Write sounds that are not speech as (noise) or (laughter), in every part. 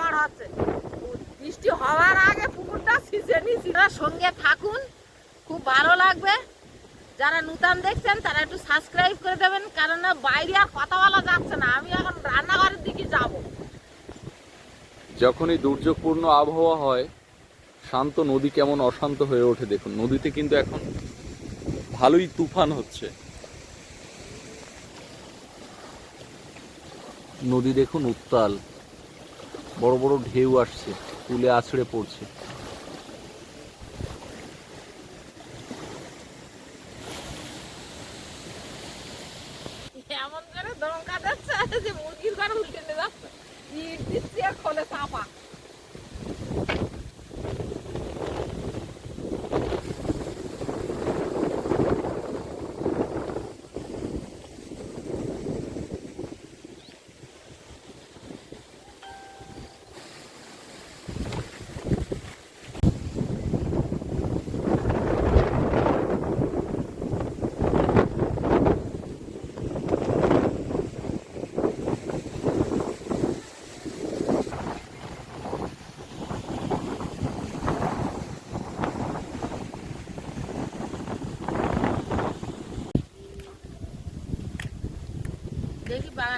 ঝড় হচ্ছে বৃষ্টি হওয়ার আগে পুকুরটা সিজে নিয়েছি। সঙ্গে থাকুন, খুব ভালো লাগবে। যারা নূতন দেখছেন, তারা একটু সাবস্ক্রাইব করে দেবেন কারণ বাইরে আর কথা বলা যাচ্ছে না। আমি এখন রান্নাঘরের দিকে যাব। যখনই দুর্যোগপূর্ণ আবহাওয়া হয়, শান্ত নদী কেমন অশান্ত হয়ে ওঠে দেখুন। নদীতে কিন্তু এখন ভালোই তুফান হচ্ছে। নদী দেখুন উত্তাল। বড় বড় ঢেউ আসছে কুলে আছড়ে পড়ছে এমন করে দমকা দিচ্ছে যে মুরগির ঘর উল্টে নিয়ে যাচ্ছে ইট দিচ্ছে আর খোলে চাপা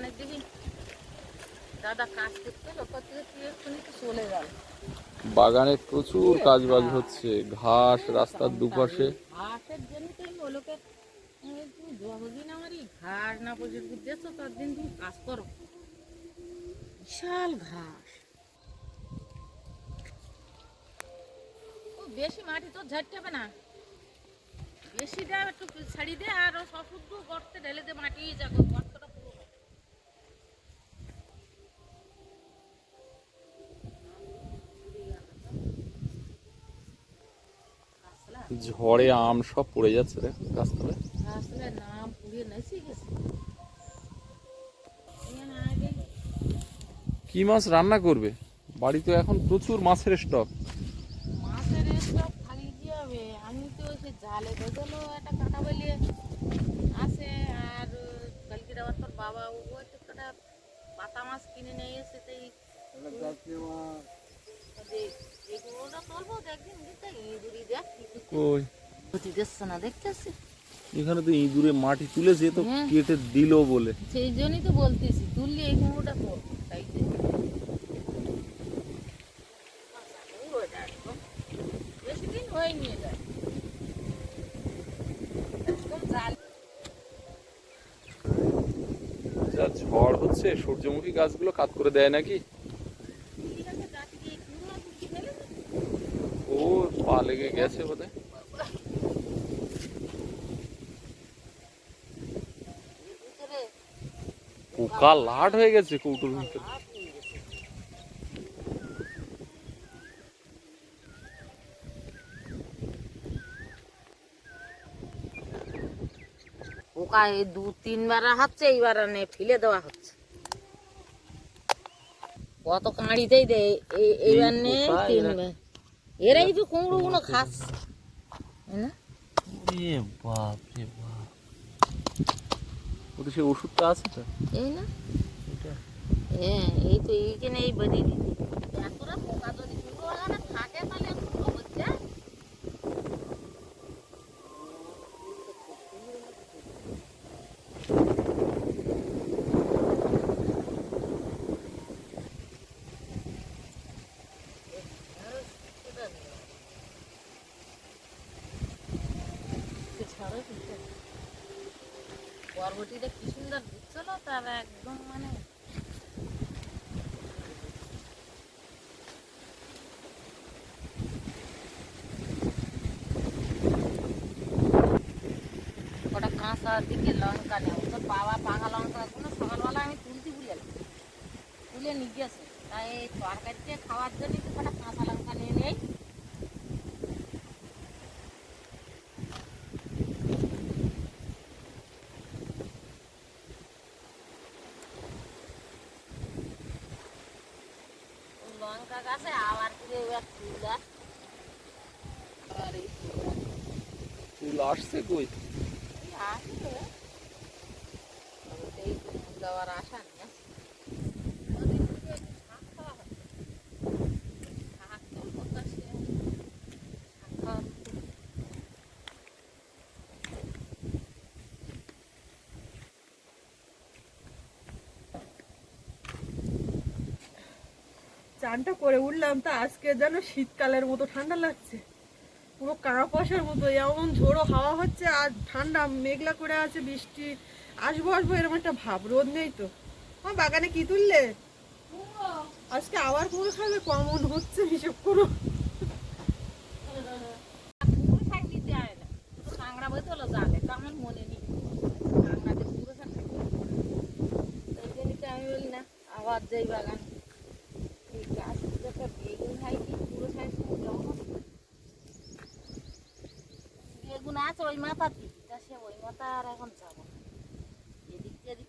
দেখি বাগানের দেখি দাদা কাজ থেকে তুই চলে গেল বাগানে প্রচুর কাজবাজ হচ্ছে ঘাস রাস্তার দুপাশে। ঘাসের জন্য তো যতদিন আমার এই ঘাস না ততদিন তুমি কাজ করো। বিশাল ঘাস। বেশি মাটি তো ঝাড়তে হবে না। বেশি দেয় একটু ছাড়ি দে আর সব শুদ্ধ গর্তে ঢেলে দে মাটি যাবে ঝড়ে আম সব পড়ে যাচ্ছে দেখ গাছতলায় কি মাছ রান্না করবে? বাড়িতে এখন প্রচুর মাছের স্টক মাছের সব খালি কি হবে? আমি তো সে জালে বেজলো একটা কাটা বেলিয়ে আছে আর কালকে আবার তোর বাবা ও একটা পাতা মাছ কিনে নিয়ে এসে তাই এখানে তো ইঁদুরে মাটি তুলেছে তো হ্যাঁ। কেটে দিল বলে। সেই জন্যই তো বলতেছি তুললে এই কুমড়োটা তোল তাই বেশি দিন হয়নি এটা। যা ঝড় হচ্ছে সূর্যমুখী গাছগুলো কাত করে দেয় নাকি ঠিক আছে গাছে গিয়ে কুমড়ো কুচি ফেলে দে। ও পা লেগে গেছে বোধ ভিতরে পোকা লাট হয়ে গেছে কৌটোর ভিতরে হাত নিয়ে গেছে। পোকা এই দু তিনবার হচ্ছে এইবার নে ফেলে দেওয়া হচ্ছে কত কাঁড়িতেই দে এই- এইবার নে পোকা, তিনবার এরাই তো কুমড়ো গুলো খাস না? বাপ রে বাপ। ওদের সে ওষুধটা আছে তো? এই না? হ্যাঁ এই তো এইখানে এই বাড়ি এতটা পোকা যদি বরবটিটা কি সুন্দর দিচ্ছিল তার একদম মানে ওটা কাঁচা দিকে লঙ্কা নেও তোর বাবা পাকা লঙ্কাগুলো সকালবেলা আমি তুলতে ভুলে তুলে নিয়ে গেছে তাই তরকারিতে খাওয়ার জন্য তো কটা কাঁচা লঙ্কা নিয়ে নেই ওই লঙ্কা গাছে আবার ফিরে এবার তুলা আর এই ফুল আসছে কই আসলে দেওয়ার আশা নেই হ্যাঁ? ওদিন থেকে একটু শাক খাওয়া হয়। শাক তো করতেছি আমি। শাক খাওয়া চানটা করে উঠলাম তা আজকে যেন শীতকালের মতো ঠান্ডা লাগছে। পুরো কাঁড়া পয়সার মতো, এমন ঝোড়ো হাওয়া হচ্ছে আর ঠান্ডা, মেঘলা করে আছে, বৃষ্টি। আসব আসব, এরকম একটা ভাব, রোদ নেই তো। আমার বাগানে কি তুললে? আজকে আবার পুরো খাবে? কমন হচ্ছে হিসেব করো। আবার শাক দিতে হয় না শুধু কাঁকড়া বই তো জানে তো আমার মনে নেই কাঁকড়াতে পুরো শাক থাকে এই জন্যতে আমি বলি না আবার যেই বাগান এই গাছ একটা বেগুন খাই কি পুরো শাক বেগুন আছে ওই মাথার দিকে তা সে ওই মাথা আর এখন যাব না। এদিক দিয়ে এদিক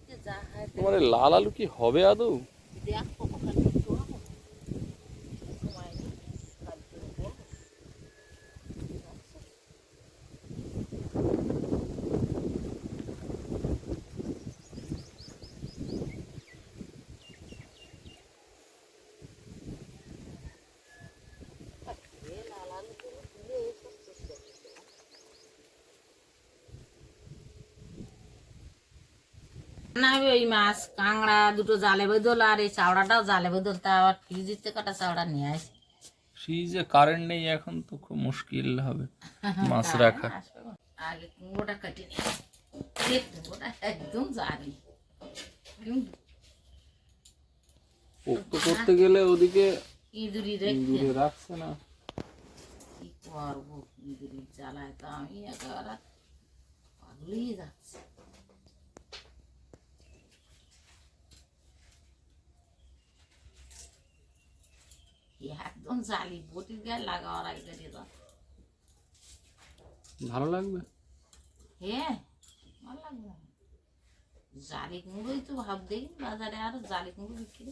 এই লাল আলু কি হবে আদৌ দেখ কতখানি চড়াবো সময় নেই কাজ করে বলব না ওই মাছ কাঁকড়া দুটো জালে বদল আর এই চাওড়াটাও জালে বদল তা আবার ফ্রিজিতে কাটা চাওড়া নিয়ে আসি। ফ্রিজে কারেন্ট নেই এখন তো খুব মুশকিল হবে মাছ রাখা। আগে কুমড়োটা কেটে কুমড়োটা একদম জালি পোক্ত করতে গেলে ওদিকে ইঁদুরি রেখে রাখছে না। কি করব? ইঁদুরি জ্বালায় তো আমি একেবারে পাগলেই যাচ্ছে। বটির গায়ে আগে ভালো লাগবে? হ্যাঁ ভালো লাগবে জালি কুমড়োই তো ভাব দেখি বাজারে আর জালি কুমড়ো বিক্রি।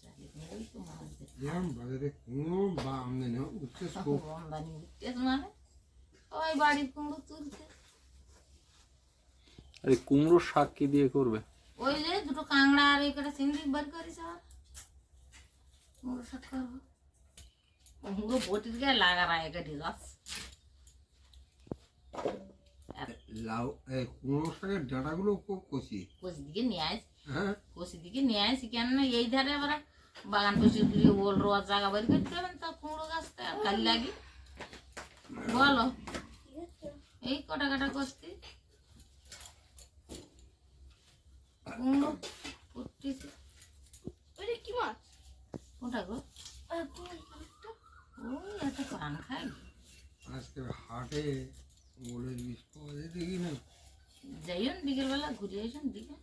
জালি কুমড়োই তো মাছ বাজারে কোনো বা আমদানি হোক উঠছে তখন আমদানি উঠতেছে মানে ওই বাড়ির কুমড়ো তুলতে আরে কুমড়ো শাক কি দিয়ে করবে? ওই যে দুটো কাঁকড়া আর এই কটা চিংড়ি বার করিস আর শাক কুমড়ো বটির গায়ে লাগার আগে কেটে লাউ এই কুমড়ো ডাঁটাগুলো খুব কষি কষি দিকে নিয়ে আস হ্যাঁ কষি দিকে নিয়ে আসি কেন না এই ধারে আবার বাগান কষি দিয়ে ওল রোয়া জায়গা বের করতে হবেন তা কুমড়ো গাছটা আর কালি লাগি বলো এই কটা কাটা কষতে কুমড়ো করতেছি কি মাছ কোনটা গো ওই একটা পান খাই আজকে হাটে ওলের বিষ পাওয়া যায় দেখি না। যাইও বিকেলবেলা ঘুরে আসুন দিকে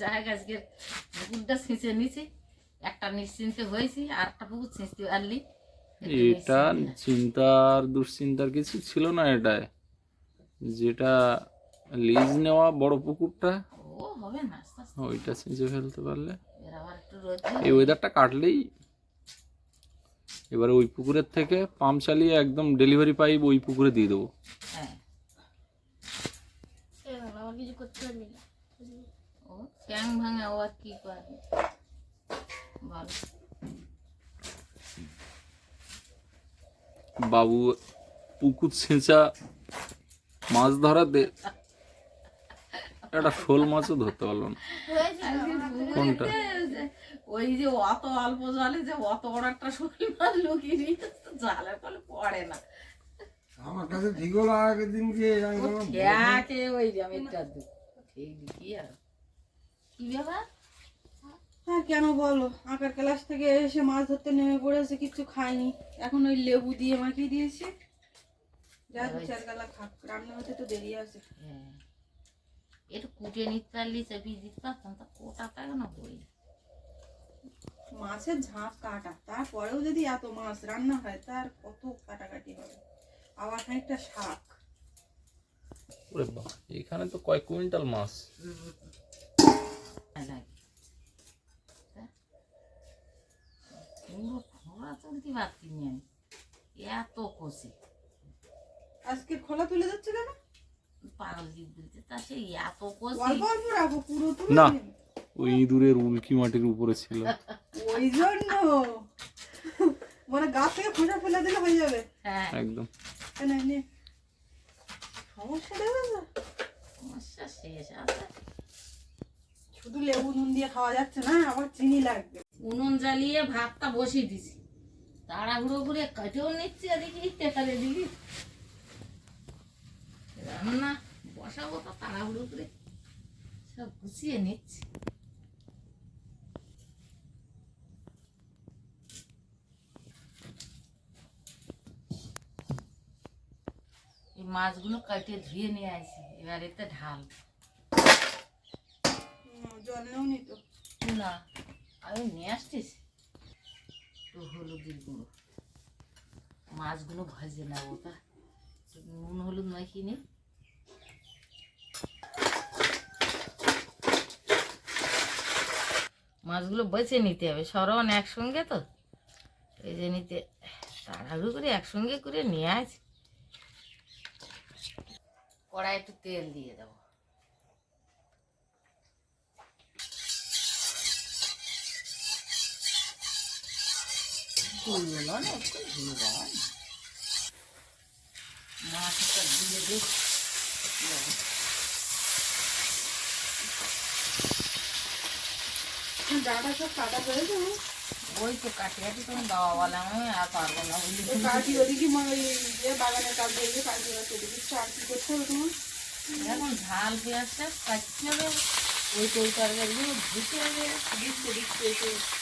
যাই হোক আজকে পুকুরটা ছিঁচে নিছি। একটা নিশ্চিন্তে হয়েছি আর একটা পুকুর ছিঁচতে পারলি। একটু এটা নিশ্চিন্তে। চিন্তার দুশ্চিন্তার কিছু ছিল না এটায়। যেটা লিজ নেওয়া বড় পুকুরটা ও হবে না আস্তে আস্তে। ওইটা ছিঁচে ফেলতে পারলে? এর আবার একটু রোদ এই ওয়েদারটা কাটলেই এবারে ওই পুকুরের থেকে পাম্প চালিয়ে একদম ডেলিভারি পাইপ ওই পুকুরে দিয়ে দেবো। হ্যাঁ। আমার কিছু করতে পারবি না। ও ট্যাং ভাঙা ও আর কি করবে বল। বাবু পুকুর ছেঁচা মাছ ধরাতে একটা শোল মাছও ধরতে পারল না। কোনটা? ওই যে অত অল্প জলে যে অত বড় একটা শোল মাছ লুকিয়ে নিয়ে জালের ফলে পড়ে না। আমার কাছে ঠিক হলো আগের আমি ও বললাম, খেয়াকে ওই জামিটা দু ঠিক কি আর? কি ব্যাপার? হ্যাঁ কেন বলো? আঁকার ক্লাস থেকে এসে মাছ ধরতে নেমে পড়েছে কিছু খাইনি। এখন ওই লেবু দিয়ে মাখিয়ে দিয়েছি। যা দু চার গালা খাক রান্না হতে তো দেরি আছে। হ্যাঁ। একটু কুটে নিতে পারলি চেপি দিতে পারতাম। তা কোটাটা কেন বই? মাছের ঝাঁপ কাটা তারপরেও যদি এত মাছ রান্না হয় তার কত কাটাকাটি হবে? আবার খানিকটা শাক। ওরে বাবা এখানে তো কয়েক কুইন্টাল মাছ? আমি। এত কষি। আজকে খোলা তুলে যাচ্ছে কেন? না। ওই ইঁদুরের উল্কি মাটির উপরে ছিল। ওই জন্য মানে গাছ থেকে খোসা ফেলে দিলে হয়ে যাবে। হ্যাঁ। একদম। সমস্যা সমস্যা শেষ আছে। শুধু লেবু নুন দিয়ে খাওয়া যাচ্ছে না আবার চিনি লাগবে। উনুন জ্বালিয়ে ভাতটা বসিয়ে দিছি। তাড়াহুড়ো করে কেটেও নিচ্ছি এদিকে তেতালে দিবি। রান্না বসাবো তো তাড়াহুড়ো করে। সব গুছিয়ে নিচ্ছি। এই মাছগুলো কেটে ধুয়ে নিয়ে আসি এবার এতে ঢাল। হুম, জল নেও নি তো। না আমি নিয়ে আসছিস? তো হলুদের গুঁড়ো। মাছগুলো ভাজে না ওটা নুন, হলুদ মাখিয়ে নি মাছগুলো বেছে নিতে হবে সরন একসঙ্গে তো। এই নিতে, তাড়াহুড়ো করে একসঙ্গে করে নিয়ে আস কড়াই একটু তেল দিয়ে দেবো। ফুলগুলো না, একটু দিয়ে দেওয়া মাছটা দিয়ে দিই ডাটা সব কাটা করেছে না? ওই তো কাটি কাটি তুমি দেওয়া বলে আমি আর পারব না বুঝলি ওই কাঠি ওদিকে মানে ওই ইয়ে বাগানের কাঠ দিয়ে কাঠি রাখতে দিচ্ছি আর কি করতে হবে তোমার এখন ঝাল পেঁয়াজটা কাটতে হবে ওই তো ওই তরকারিগুলো ধুতে হবে দিচ্ছে দিচ্ছে এসে আদা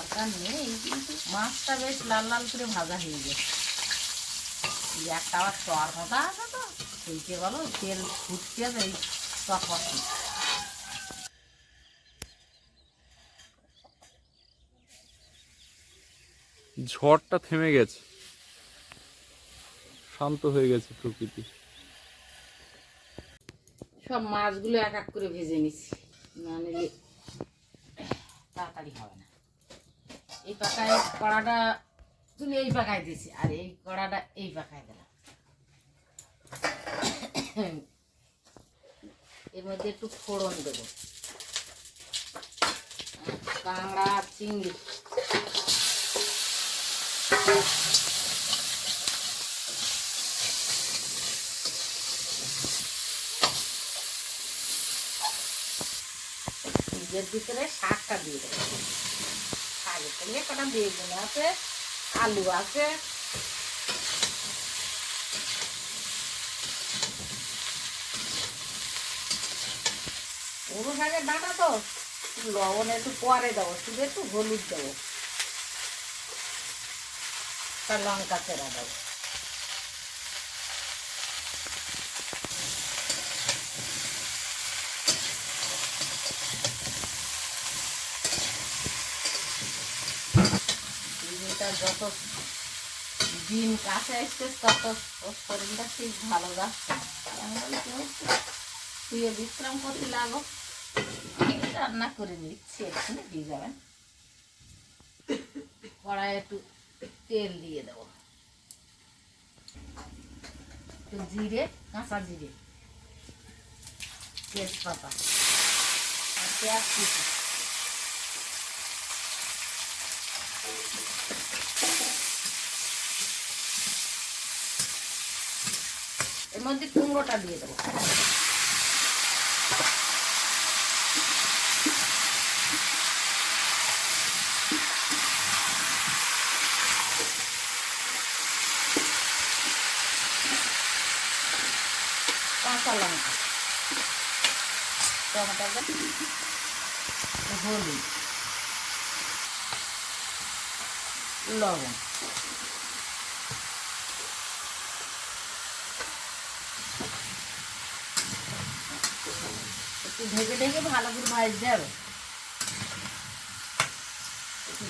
দরকার নেই কিন্তু মাছটা বেশ লাল লাল করে ভাজা হয়ে গেছে। একটা আবার চর মতো আছে তো সেইকে বলো তেল ফুটছে এই চটপটি ঝড়টা থেমে গেছে। শান্ত হয়ে গেছে প্রকৃতি। সব মাছগুলো এক এক করে ভেজে নিচ্ছি না নিলে তাড়াতাড়ি হবে না। এই পাকায় কড়াটা তুমি এই পাকায় দিছি আর এই কড়াটা এই পাকায় দিলাম। এর মধ্যে একটু ফোড়ন দেবো। কাঁকড়া, চিংড়ি। নিজের ভিতরে শাকটা দিয়ে দেবো। সঙ্গে কটা বেগুন আছে, আলু আছে। পুরো শাকের ডাটা তো। লবণ একটু পরে দেবো, শুধু একটু হলুদ দেবো। লঙ্কা চেরা দেবো চিনিটা যত দিন কাছে আসছে তত ওর শরীরটা ঠিক ভালো যাচ্ছে। না। আমি বলি, "তুমি একটু শুয়ে বিশ্রাম করতে লাগো। রান্না করে নিচ্ছি এখানে দিয়ে যাবেন। কড়াই একটু তেল দিয়ে দেবো। একটু জিরে কাঁচা জিরে তেজপাতা আর পেঁয়াজ কুচি। মধ্যে কুমড়োটা দিয়ে দেবো। কাঁচা লঙ্কা। টমেটো হলুদ। লবণ। ঢেকে ঢেকে ভালো করে ভাজতে হবে।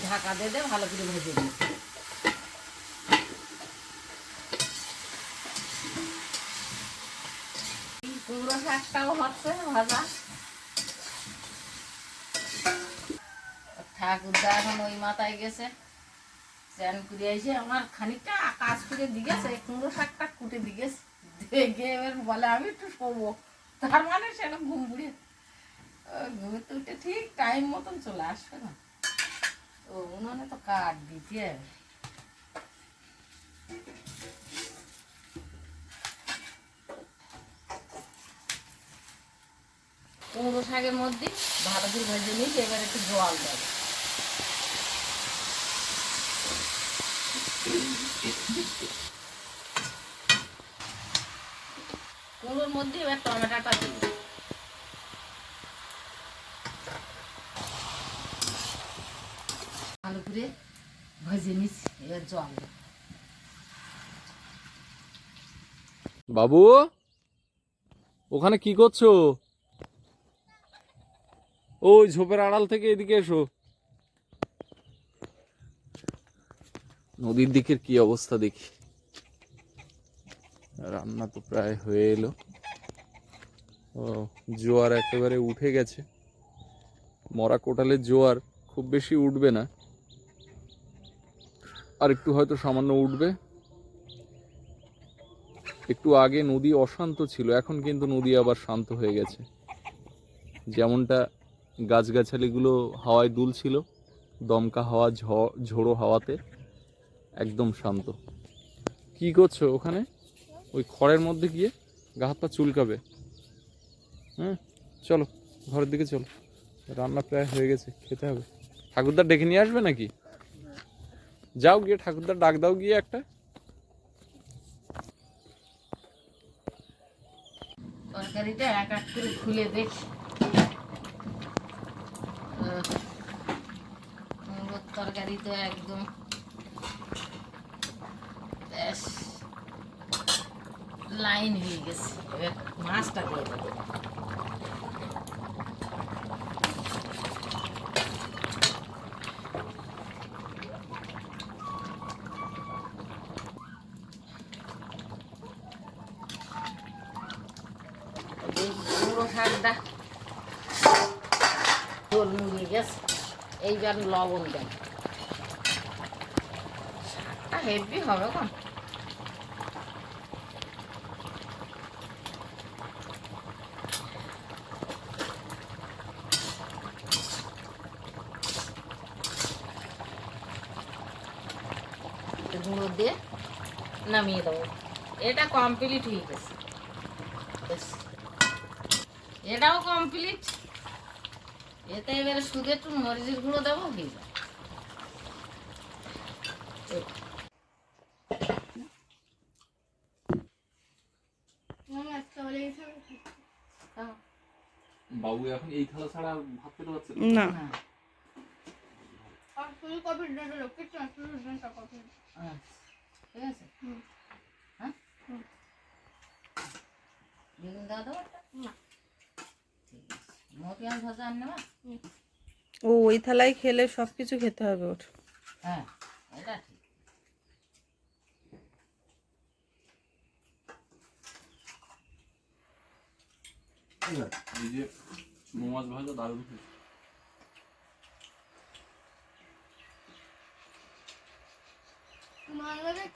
ঢাকা দিয়ে দিয়ে ভালো করে ভেজে দিই কুমড়ো শাকটাও হচ্ছে ভাজা। ঠাকুরদা এখন ওই মাথায় গেছে। স্নান করে এসে আমার খানিকটা কাজ করে দিয়েছে কুমড়ো শাকটা কুটে দিয়েছে দেখে এবার বলে, আমি একটু শোবো। তার মানে সেটা ঘুম পুড়ে ঘুমে তো উঠে ঠিক টাইম মতন চলে আসবে না। তো উনুনে তো কাঠ দিতে হবে। কুমড়ো শাকের মধ্যে ভালো করে ভেজে নিয়েছি, এবার একটু জল দেবো। কুমড়োর মধ্যে এবার টমেটোটা দিই ভালো করে ভেজে নিচ্ছি এবার জল। বাবু, ওখানে কি করছ? ওই ঝোপের আড়াল থেকে এদিকে এসো। নদীর দিকের কি অবস্থা দেখি। রান্না তো প্রায় হয়ে এলো। ও, জোয়ার একেবারে উঠে গেছে। মরা কোটালের জোয়ার খুব বেশি উঠবে না। আর একটু হয়তো সামান্য উঠবে। একটু আগে নদী অশান্ত ছিল, এখন কিন্তু নদী আবার শান্ত হয়ে গেছে। যেমনটা গাছগাছালিগুলো হাওয়ায় দুলছিল, দমকা হাওয়া ঝোড়ো হাওয়াতে একদম শান্ত। কি করছ ওখানে? ওই খড়ের মধ্যে গিয়ে গা হাত পা চুলকাবে? হ্যাঁ চলো, ঘরের দিকে চলো। রান্না প্রায় হয়ে গেছে, খেতে হবে। ঠাকুরদার ডেকে নিয়ে আসবে নাকি? যাও গিয়ে ঠাকুরদার ডাক দাও গিয়ে একটা তরকারিটা এক এক করে খুলে দেখি আহ, কুমড়োর তরকারি তো একদম বেশ লাইন হয়ে গেছে এবার মাছটা দিয়ে দেবো এই কুমড়ো শাকটা ঝোল মুড়িয়ে গেছে এইবার লবণ দেন শাকটা হেভি হবে একটু গুঁড়ো দিয়ে নামিয়ে দেবো। এটা কমপ্লিট হয়ে গেছে। এটাও কমপ্লিট এতে এবারে শুধু একটু মরিচের গুঁড়ো দেবো হয়ে এই। বাবু এখন এই থালা ছাড়া ভাত খেতে পারছে না? না, আচ্ছা, ঠিক আছে হ্যাঁ বেগুন দেওয়া দেবো একটা? ঠিক আছে মটিয়ান ভাজা আর নেবা ও ওই থালায় খেলে সব কিছু খেতে হবে ওর। হ্যাঁ এটা ঠিক। এই যে চুনো ভাজা দারুণ হয়েছে।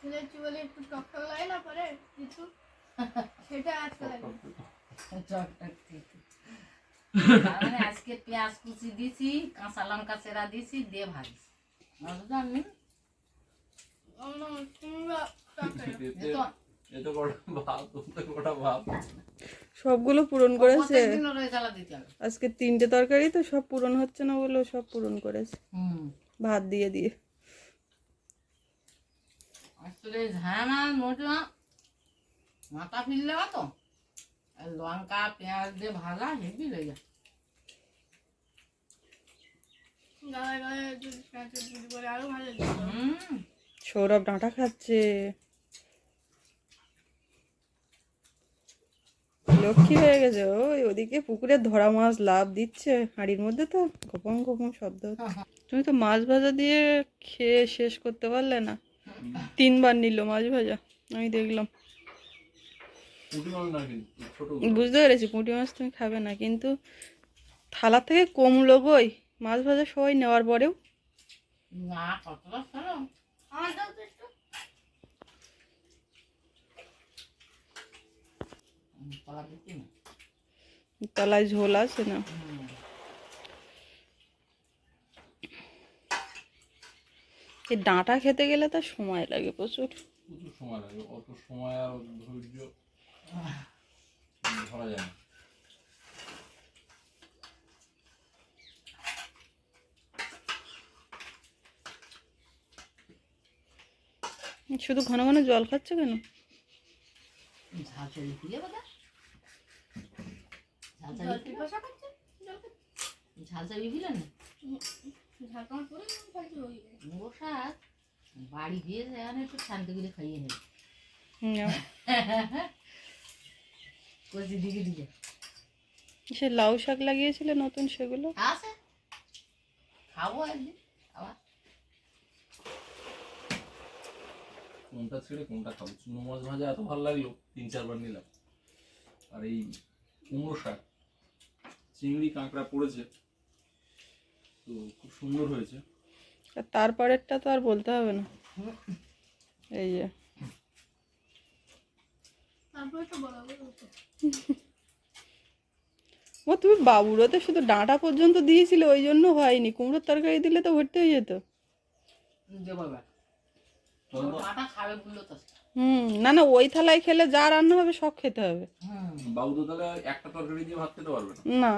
খেলেছি বলে একটু টক টক লাগে না পরে কিছু? (laughs) সেটা আজকে লাগে আজকে পেঁয়াজ কুচি দিছি কাঁচা লঙ্কা চেরা দিছি দিয়ে সবগুলো পূরণ করেছে। আজকে তিনটে তরকারি তো সব পূরণ হচ্ছে না বলে সব পূরণ করেছে। হুম। ভাত দিয়ে দিয়ে। মাথা ফিরলে তো লঙ্কা পেঁয়াজ দিয়ে ভাজা হেভি হয়ে হুম। সৌরভ ডাঁটা খাচ্ছে। লক্ষ্মী হয়ে গেছে ওই ওদিকে পুকুরে ধরা মাছ লাভ দিচ্ছে হাঁড়ির মধ্যে তো গোপন গোপন শব্দ তুমি তো মাছ ভাজা দিয়ে খেয়ে শেষ করতে পারলে না। তিনবার নিল মাছ ভাজা আমি দেখলাম পুঁটি মাছ না কিন্তু ছোট বুঝতে পেরেছি পুঁটি মাছ তুমি খাবে না কিন্তু থালা থেকে কমলো গই মাছ ভাজা সবাই নেওয়ার পরেও? তো তলায় ঝোল আছে না। এই ডাঁটা খেতে গেলে তার সময় লাগে প্রচুর। প্রচুর সময় লাগে অত সময় আর ধৈর্য ধরা যায় শুধু ঘন ঘন জল খাচ্ছে কেন? বাড়ি গিয়ে যেন একটু শান্তি করে খাইয়ে নেবে (laughs) সে লাউ শাক লাগিয়েছিলে নতুন সেগুলো? আছে। খাব একদিন আবার কোনটা ছেড়ে কোনটা খাব? চুনো মাছ ভাজা এত ভালো লাগল তিন চারবার নিলাম। আর এই কুমড়ো শাক চিংড়ি কাঁকড়া পড়েছে তো খুব সুন্দর হয়েছে। আর তারপরেরটা তো আর বলতে হবে না। এই যে তারপরে তো বরাবর হতো ও তুমি বাবুরতে শুধু ডাঁটা পর্যন্ত দিয়েছিলে ওই জন্য হয়নি। কুমড়োর তরকারি দিলে তো ভর্তি হয়ে যেত। তো, তো হুম না না ওই থালায় খেলে যা রান্না হবে সব খেতে হবে। বাবু তো তাহলে একটা তরকারি দিয়ে ভাত খেতে পারবে না?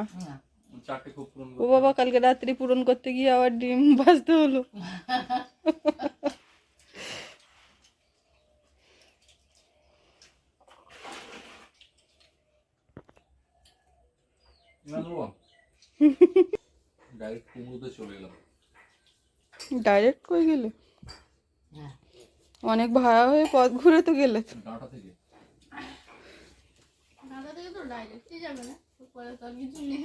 ও বাবা কালকে রাত্রি পূরণ করতে গিয়ে আবার ডিম ভাজতে হলো। (laughs) ডাইরেক্ট কুমড়োতে চলে এলাম। ডাইরেক্ট কই গেলে? হ্যাঁ। অনেক ভাড়া হয়ে পথ ঘুরে তো গেলে। ডাঁটা থেকে। ঢাকা থেকে তো ডাইরেক্টই যাবে না। পরে তো কিছু নেই।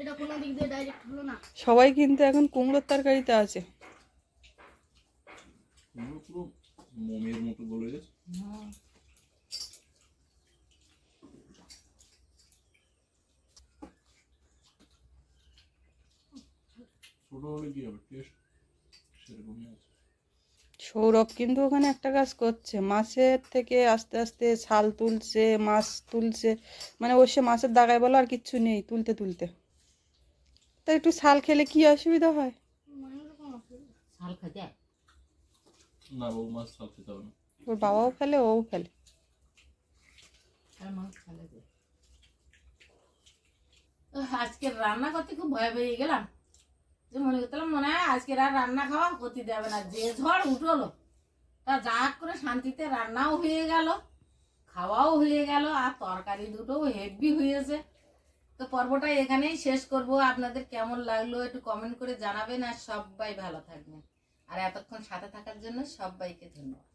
এটা কোনো দিক দিয়ে ডাইরেক্ট হলো না। সবাই কিন্তু এখন কুমড়োর তরকারিতে আছে। কুমড়ো পুরো মোমের মতো গলে গেছে। ছোট হলে কি হবে টেস্ট সেরকমই আছে। সৌরভ কিন্তু ওখানে একটা কাজ করছে মাছের থেকে আস্তে আস্তে শাল তুলছে মাছ তুলছে মানে ওর সে মাছের দাগায় বলো আর কিচ্ছু নেই তুলতে তুলতে। তা একটু শাল খেলে কি অসুবিধা হয়? মানে ওরকম অসুবিধা শাল খেতে? না বাবু মাছ সব খেতে হবে না। ওর বাবাও ফেলে ওও ফেলে আজকে রান্না করতে খুব ভয় পেয়ে গেলাম। যে মনে করতাম, মনে হয় আজকে আর রান্না খাওয়া ক্ষতি দেবে না, যে ঝড় উঠল, তা যা করে শান্তিতে রান্নাও হয়ে গেল, খাওয়াও হয়ে গেল, আর তরকারি দুটোও হেভি হয়েছে। তো পর্বটা এখানেই শেষ করব। আপনাদের কেমন লাগল একটু কমেন্ট করে জানাবেন, আর সবাই ভালো থাকবেন। আর এতক্ষণ সাথে থাকার জন্য সবাইকে ধন্যবাদ।